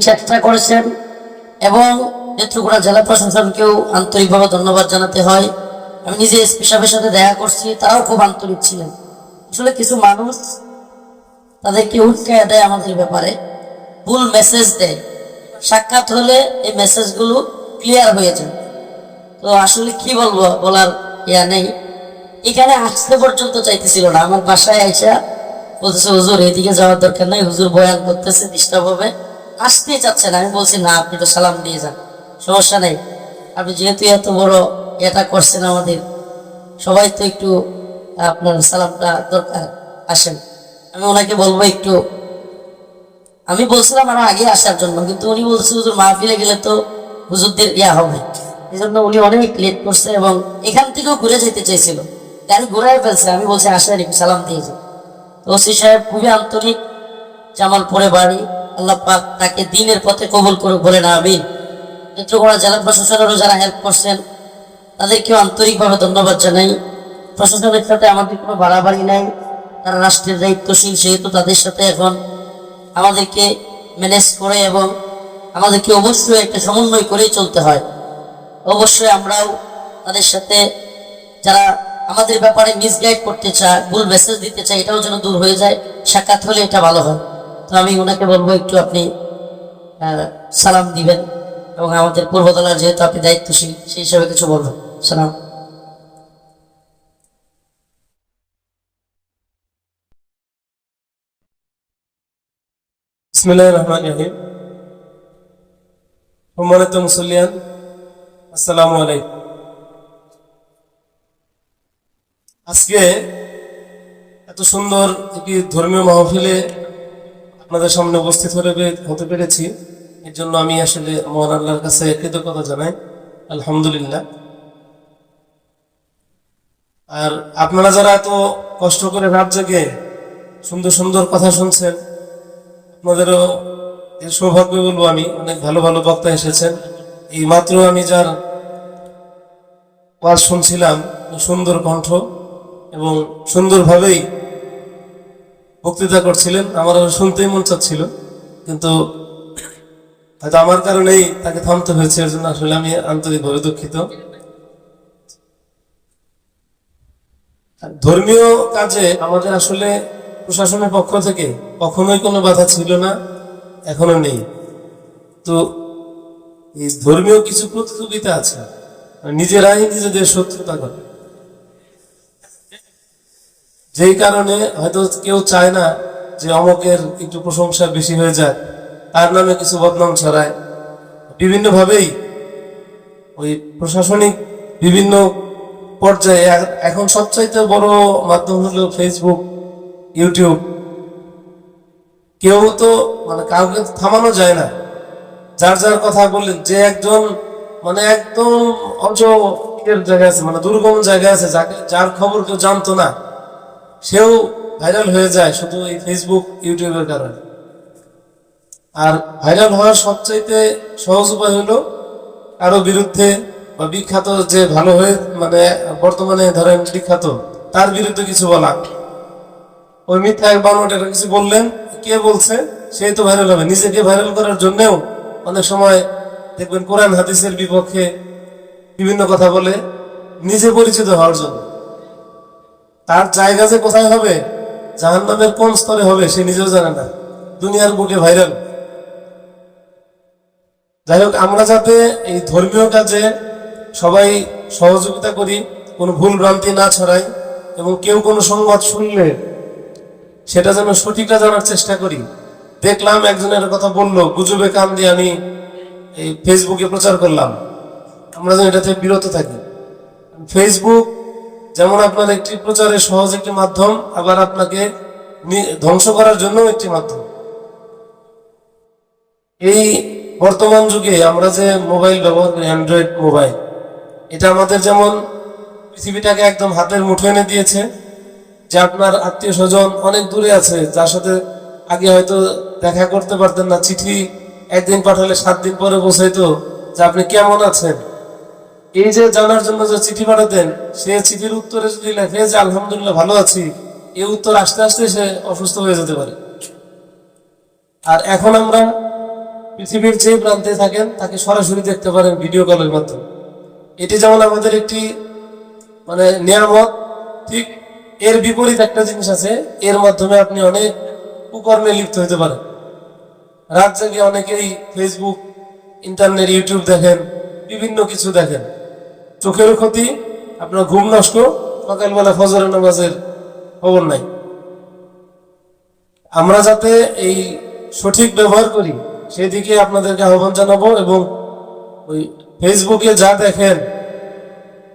চেষ্টা করেছেন এবং নেত্রকোনা জেলা প্রশাসনকেও আন্তরিকভাবে ধন্যবাদ জানাতে হয়। আমি নিজে এসপি সাহেবের সাথে দেখা করছি, তারাও খুব আন্তরিক ছিলেন। আসলে কিছু মানুষ তাদেরকে দেয় আমাদের ব্যাপারে। ভুল মেসেজ দেয়। সাক্ষাৎ হলে এই মেসেজগুলো ক্লিয়ার হয়ে যায়। তো আসলে কি বলব, বলার ইয়া নেই। এখানে আসতে পর্যন্ত চাইতেছিল না। আমার বাসায় আইসা বলতেছে হুজুর, এদিকে যাওয়ার দরকার নাই। হুজুর বয়ান করতেছে ডিস্টার্ব হবে। আসতে চাচ্ছে না আমি বলছি, না, আপনি তো সালাম দিয়ে যান। সমস্যা নেই। আপনি যেহেতু এত বড় এটা করছেন আমাদের, সবাই তো একটু, আপনার সালামটা দরকার। আসেন। আমি ওনাকে বলব একটু, আমি বলছিলাম আরও আগে আসার জন্য, কিন্তু উনি বলছে, হুজুর, মাহফিলে গেলে তো হুজুরদের ইয়া হবে। এই জন্য উনি অনেক লেট করছে এবং এখান থেকেও ঘুরে যেতে চাইছিল। গাড়ি ঘুরাই ফেলছে, আমি বলছি, আসেন, একটু সালাম তো ওসি সাহেব খুবই আন্তরিক, জামাল পরে বাড়ি, আল্লাহ পাক তাকে দিনের পথে কবল বলে না আমি নেত্রকোনা জেলা প্রশাসনেরও যারা হেল্প করছেন, তাদেরকেও আন্তরিকভাবে ধন্যবাদ জানাই। প্রশাসনের সাথে আমাদের কোনো বাড়াবাড়ি নাই, তারা রাষ্ট্রের দায়িত্বশীল, সেহেতু তাদের সাথে এখন আমাদেরকে ম্যানেজ করে এবং আমাদেরকে অবশ্যই একটা সমন্বয় করেই চলতে হয়। অবশ্যই আমরাও তাদের সাথে যারা আমাদের ব্যাপারে মিসগাইড করতে চায়, ভুল মেসেজ দিতে চায়, এটাও যেন দূর হয়ে যায়, সাক্ষাৎ হলে এটা ভালো হয়। তো আমি ওনাকে বলব, একটু আপনি সালাম দিবেন এবং আমাদের পূর্বতলার যেহেতু আপনি দায়িত্বশীল, সেই হিসাবে কিছু বলবেন। সালাম। বিসমিল্লাহির রহমানির রহিম। সম্মানিত মুসল্লিয়ান, আসসালামু আলাইকুম। আজকে এত সুন্দর একটি ধর্মীয় মাহফিলে আপনাদের সামনে উপস্থিত হতে হতে পেরেছি। এর জন্য আমি আসলে মহান আল্লাহর কাছে কৃতজ্ঞতা জানাই। আলহামদুলিল্লাহ। আর আপনারা যারা এত কষ্ট করে রাত জেগে সুন্দর সুন্দর কথা শুনছেন, আপনাদেরও এর সৌভাগ্য বলব আমি, অনেক ভালো ভালো বক্তা এসেছেন। এই মাত্র আমি যার ওয়াজ শুনছিলাম সুন্দর কণ্ঠ। এবং সুন্দরভাবেই বক্তৃতা করছিলেন। আমার আরও শুনতেই মন চাচ্ছিল, কিন্তু হয়তো আমার কারণেই তাকে থামতে হয়েছে, এর জন্য আসলে আমি আন্তরিকভাবে দুঃখিত। ধর্মীয় কাজে আমাদের আসলে প্রশাসনের পক্ষ থেকে কখনোই কোনো বাধা ছিল না, এখনও নেই। তো এই ধর্মীয় কিছু প্রতিযোগিতা আছে নিজেরাই নিজেদের শত্রুতা করে। যেই কারণে হয়তো কেউ চায় না যে অমকের একটু প্রশংসা বেশি হয়ে যায়। তার নামে কিছু বদনাম ছড়ায়। বিভিন্নভাবেই ওই প্রশাসনিক বিভিন্ন পর্যায়ে এখন সবচাইতে বড় মাধ্যম হলো ফেসবুক ইউটিউব কেউ তো মানে কাউকে থামানো যায় না। যার যার কথা বললেন, যে একজন মানে একদম অঞ্চলের জায়গায় আছে মানে দুর্গম জায়গায় আছে, যাকে যার খবর কেউ জানতো না। সেও ভাইরাল হয়ে যায় শুধু এই ফেসবুক ইউটিউবের কারণে। আর ভাইরাল হওয়ার সবচাইতে সহজ উপায় হলো কারও বিরুদ্ধে বা বিখ্যাত যে ভালো হয়ে মানে বর্তমানে ধরেন বিখ্যাত, তার বিরুদ্ধে কিছু বলা। ওই মিথ্যা এক একটা কিছু বললেন, কে বলছে, সেই তো ভাইরাল হবে। নিজেকে ভাইরাল করার জন্যও অনেক সময় দেখবেন কোরআন হাদিসের বিপক্ষে বিভিন্ন কথা বলে নিজে পরিচিত হওয়ার জন্য। তার জায়গা যে কোথায় হবে, জাহান্নামের কোন স্তরে হবে, সে নিজেও জানে না। দুনিয়ার বুকে ভাইরাল যাই হোক, আমরা যাতে এই ধর্মীয় কাজে সবাই সহযোগিতা করি, কোনো ভুল ভ্রান্তি না ছড়াই, এবং কেউ কোনো সংবাদ শুনলে সেটা যেন সঠিকটা জানার চেষ্টা করি। দেখলাম একজনের কথা বলল, গুজবে কান দিয়ে আমি এই ফেসবুকে প্রচার করলাম। আমরা যেন এটা থেকে বিরত থাকি। ফেসবুক যেমন আপনার একটি প্রচারের সহজ একটি মাধ্যম, আবার আপনাকে ধ্বংস করার জন্য একটি মাধ্যম। এই বর্তমান যুগে আমরা যে মোবাইল ব্যবহার করি, অ্যান্ড্রয়েড মোবাইল, এটা আমাদের যেমন পৃথিবীটাকে একদম হাতের মুঠো এনে দিয়েছে যে আপনার আত্মীয় স্বজন অনেক দূরে আছে, যার সাথে আগে হয়তো দেখা করতে পারতেন না, চিঠি একদিন পাঠালে সাত দিন পরে পৌঁছাইতো যে আপনি কেমন আছেন। এই যে জানার জন্য যে চিঠি পাঠাতেন, সে চিঠির উত্তরে যদি লেখে যে আলহামদুলিল্লাহ ভালো আছি এই উত্তর আসতে আসতে সে অসুস্থ হয়ে যেতে পারে। আর এখন আমরা পৃথিবীর যে প্রান্তে থাকেন, তাকে সরাসরি দেখতে পারেন ভিডিও কলের মাধ্যমে। এটি যেমন আমাদের একটি মানে নিয়ামত, ঠিক এর বিপরীত একটা জিনিস আছে, এর মাধ্যমে আপনি অনেক কুকর্মে লিপ্ত হতে পারেন। রাত জেগে অনেকেই ফেসবুক ইন্টারনেট ইউটিউব দেখেন, বিভিন্ন কিছু দেখেন। চোখের ক্ষতি, আপনার ঘুম নষ্ট, সকালবেলা ফজর নামাজের খবর নাই। আমরা যাতে এই সঠিক ব্যবহার করি, সেদিকে আপনাদেরকে আহ্বান জানাব এবং ওই ফেসবুকে যা দেখেন,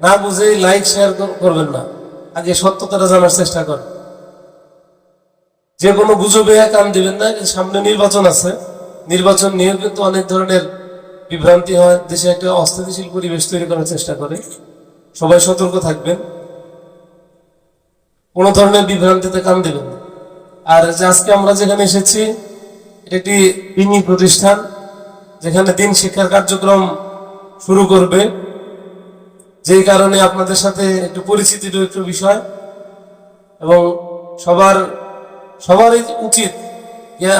না বুঝে লাইক, শেয়ার করবেন না। আগে সত্যতাটা জানার চেষ্টা করেন। যে কোনো গুজবে কান দিবেন না সামনে নির্বাচন আছে। নির্বাচন নিয়েও কিন্তু অনেক ধরনের বিভ্রান্তি হয়, দেশে একটা অস্থিতিশীল পরিবেশ তৈরি করার চেষ্টা করে। সবাই সতর্ক থাকবেন। কোনো ধরনের বিভ্রান্তিতে কান দেবেন আর যে আজকে আমরা যেখানে এসেছি, এটা একটি প্রতিষ্ঠান, যেখানে দিন শিক্ষার কার্যক্রম শুরু করবে। যেই কারণে আপনাদের সাথে একটু পরিচিতির একটু বিষয়। এবং সবার, সবারই উচিত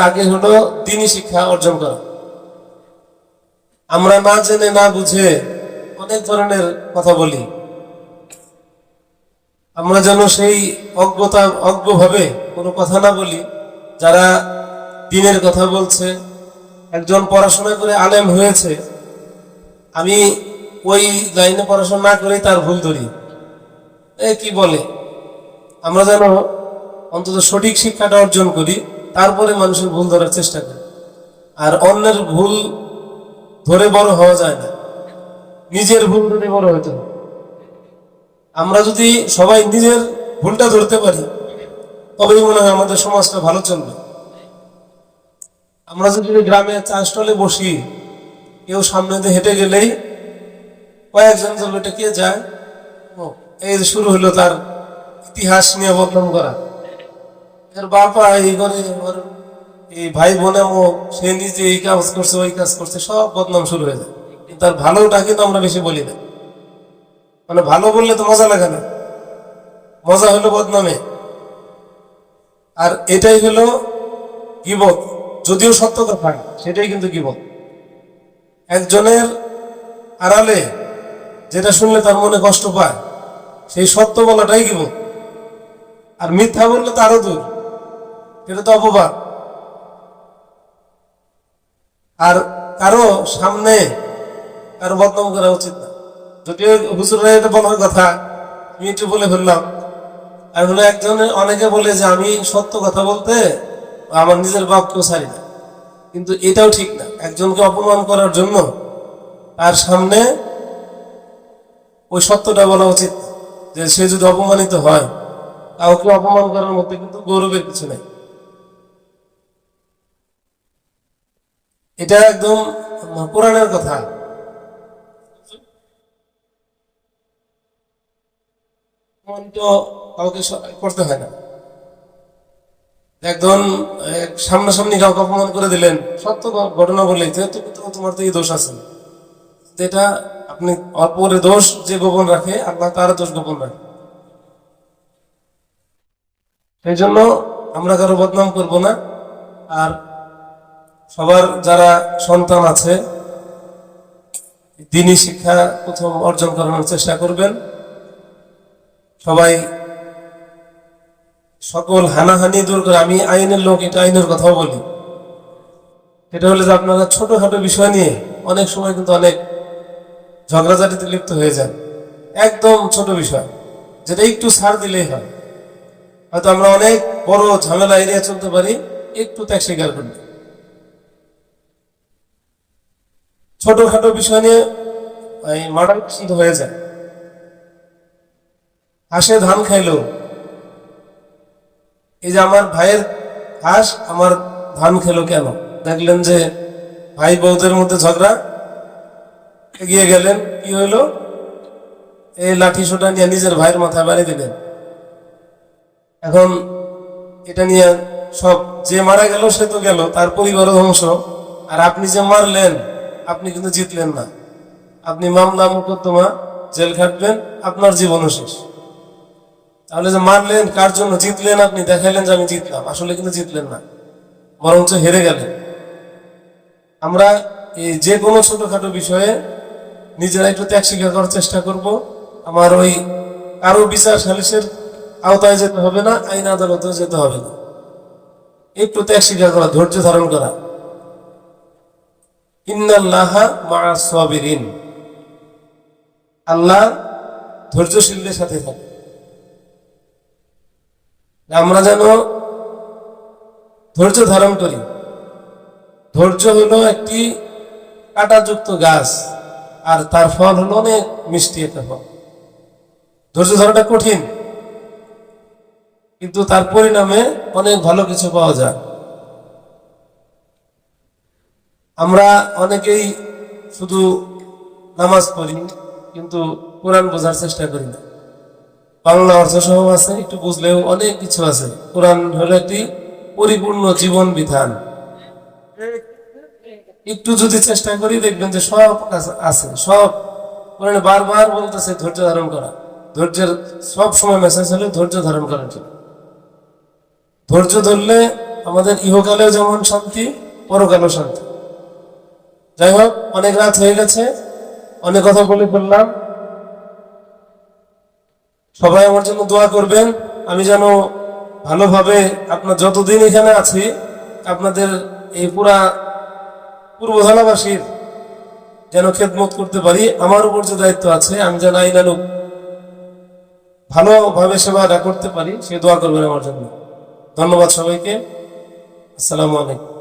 আগে হলো দিনী শিক্ষা অর্জন করা। আমরা না জেনে, না বুঝে অনেক ধরনের কথা বলি। আমরা যেন সেই অজ্ঞতা, অজ্ঞভাবে কোনো কথা না বলি, যারা দিনের কথা বলছে, একজন পড়াশোনা করে আলেম হয়েছে, আমি ওই লাইনে পড়াশোনা না করেই তার ভুল ধরি। এ কি বলে? আমরা যেন অন্তত সঠিক শিক্ষাটা অর্জন করি, তারপরে মানুষের ভুল ধরার চেষ্টা করি। আর অন্যের ভুল ধরে বড় হওয়া যায় না। নিজের ভুল ধরে বড় হতে আমরা যদি সবাই নিজের ভুলটা ধরতে পারি, তবেই মনে হয় আমাদের সমাজটা ভালো চলবে। আমরা যদি গ্রামে চা স্টলে বসি, কেউ সামনে দিয়ে হেঁটে গেলেই কয়েকজন এটা কে যায় এই শুরু হলো তার ইতিহাস নিয়ে বদনাম করা। এর বাপা এই করে এই ভাই বোনে ও সে নিজে এই কাজ করছে, ওই কাজ করছে, সব বদনাম শুরু হয়ে যায়। তার ভালোটা কিন্তু আমরা বেশি বলি না। মানে ভালো বললে তো মজা লাগে না। মজা হলো বদনামে। আর এটাই হলো গিবত। যদিও সত্য কথা, সেটাই কিন্তু গিবত। একজনের আড়ালে যেটা শুনলে তার মনে কষ্ট পায়, সেই সত্য বলাটাই গিবত। আর মিথ্যা বললে তো আরও দূর। এটা তো অপবাদ। আর কারও সামনে কারও বদনাম করা উচিত না। যদিও হুজুরা এটা বলার কথা, আমি একটু বলে ফেললাম। আর হলো একজনে অনেকে বলে যে আমি সত্য কথা বলতে আমার নিজের বাপকেও ছাড়ি না। কিন্তু এটাও ঠিক না। একজনকে অপমান করার জন্য তার সামনে ওই সত্যটা বলা উচিত যে সে যদি অপমানিত হয়, কাউকে অপমান করার মধ্যে কিন্তু গৌরবের কিছু নেই। এটা একদম কোরআনের কথা। কাউকে করতে হয় না। একজন সামনাসামনি কাউকে অপমান করে দিলেন, সত্য ঘটনা বললেই যেহেতু তো তোমার তো এই দোষ আছে। যেটা আপনি অপরের দোষ যে গোপন রাখে, আল্লাহ তার দোষ গোপন রাখে। সেই জন্য আমরা কারও বদনাম করব না। আর সবার যারা সন্তান আছে দিনী শিক্ষা প্রথম অর্জন করানোর চেষ্টা করবেন। সবাই সকল হানাহানি দূর করে, আমি আইনের লোক, এটা আইনের কথাও বলি। এটা হলে যে আপনারা ছোটখাটো বিষয় নিয়ে অনেক সময় কিন্তু অনেক ঝগড়াঝাটিতে লিপ্ত হয়ে যান। একদম ছোট বিষয়, যেটা একটু ছাড় দিলেই হয়। হয়তো আমরা অনেক বড় ঝামেলা এড়িয়ে চলতে পারি, একটু ত্যাগ স্বীকার করি ছোটখাটো বিষয় নিয়ে, এই কিন্তু হয়ে যায়। হাঁসে ধান খাইলো এই যে আমার ভাইয়ের হাঁস, আমার ধান খেলো কেন? দেখলেন যে ভাই বউদের মধ্যে ঝগড়া, এগিয়ে গেলেন, কি হইল? এই লাঠি সোটা নিয়ে নিজের ভাইয়ের মাথায় বাড়ি দিলেন। এখন এটা নিয়ে সব, যে মারা গেল সে তো গেল, তার পরিবারও ধ্বংস। আর আপনি যে মারলেন আপনি কিন্তু জিতলেন না। আপনি মামলা মোকদ্দমা, জেল খাটবেন, আপনার জীবনও শেষ। তাহলে যে মারলেন, কার জন্য জিতলেন আপনি? দেখাইলেন যে আমি জিতলাম। আসলে কিন্তু জিতলেন না। বরঞ্চ হেরে গেলেন। আমরা এই যে কোনো ছোটখাটো বিষয়ে নিজেরা একটু ত্যাগ স্বীকার করার চেষ্টা করব। আমার ওই কারও বিচার সালিসের আওতায় যেতে হবে না, আইন আদালতেও যেতে হবে না। একটু ত্যাগ স্বীকার করা, ধৈর্য ধারণ করা। ইন্নাল্লাহা মা আল্লাহ ধৈর্যশীলদের সাথে থাকে। আমরা যেন ধৈর্য ধারণ করি। ধৈর্য হলো একটি কাঁটাযুক্ত গাছ, আর তার ফল হলো অনেক মিষ্টি একটা ফল। ধৈর্য ধরাটা কঠিন, কিন্তু তার পরিণামে অনেক ভালো কিছু পাওয়া যায়। আমরা অনেকেই শুধু নামাজ পড়ি, কিন্তু কোরআন বোঝার চেষ্টা করি না। বাংলা অর্থ সহ আছে, একটু বুঝলেও অনেক কিছু আছে। কোরআন হলো একটি পরিপূর্ণ জীবন বিধান। একটু যদি চেষ্টা করি, দেখবেন যে সব আছে, সব কোরআনে বারবার বলতেছে ধৈর্য ধারণ করা। ধৈর্যের সব সময় মেসেজ হলে ধৈর্য ধারণ করার জন্য। ধৈর্য ধরলে আমাদের ইহকালেও যেমন শান্তি, পরকালেও শান্তি। যাই হোক অনেক রাত হয়ে গেছে। অনেক কথা বলে ফেললাম। সবাই আমার জন্য দোয়া করবেন। আমি যেন ভালোভাবে আপনার যতদিন এখানে আছি, আপনাদের এই পুরা পূর্ব ধালাবাসীর যেন খেদমত করতে পারি, আমার উপর যে দায়িত্ব আছে, আমি যেন আইনানুক ভালোভাবে সেবাটা করতে পারি, সে দোয়া করবেন আমার জন্য। ধন্যবাদ সবাইকে। আসসালামু আলাইকুম।